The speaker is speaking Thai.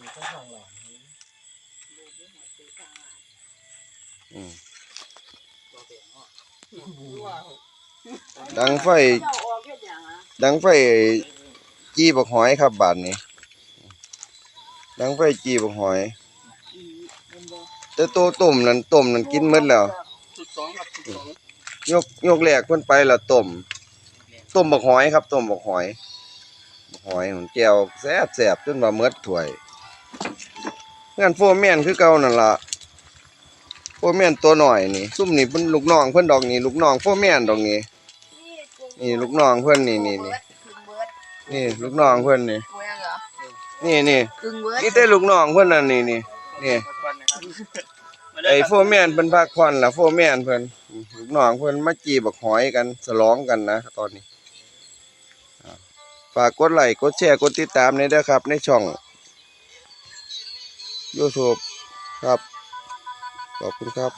มีข้างข้างหลังอืมดังไฟ ดังไฟจี้บักหอยครับบาดนี้ ดังไฟจี้บักหอยอืมเป็นบ่ต่โตต้มนั่นต้มนั่นกินหมดแล้วยกยกแรกเพิ่นไปละต้มต้มบักหอยครับต้มบักหอยบักหอยมันแก้วแซ่บแซ่บจนว่าหมดถ้วย งานโฟร์แมนคือเก่านั่นล่ะโฟร์แมนตัวหน่อยนี่ ซุ่มนี่เพิ่นลูกน้องเพิ่นดอกนี่ลูกน้องโฟร์แมนดอกนี่นี่ลูกน้องเพิ่นนี่นี่นี่นี่ลูกน้องเพิ่นนี่นี่นี่ครึ่งเบิดนี่แต่ลูกน้องเพิ่นน่ะนี่นี่นี่ไอ้โฟร์แมนเพิ่นพักผ่อนล่ะโฟร์แมนเพิ่นลูกน้องเพิ่นมาจีบักหอยกันฉลองกันนะตอนนี้ฝากกดไลค์กดแชร์กดติดตามในเด้อครับ ในช่อง YouTube ครับ ขอบคุณครับ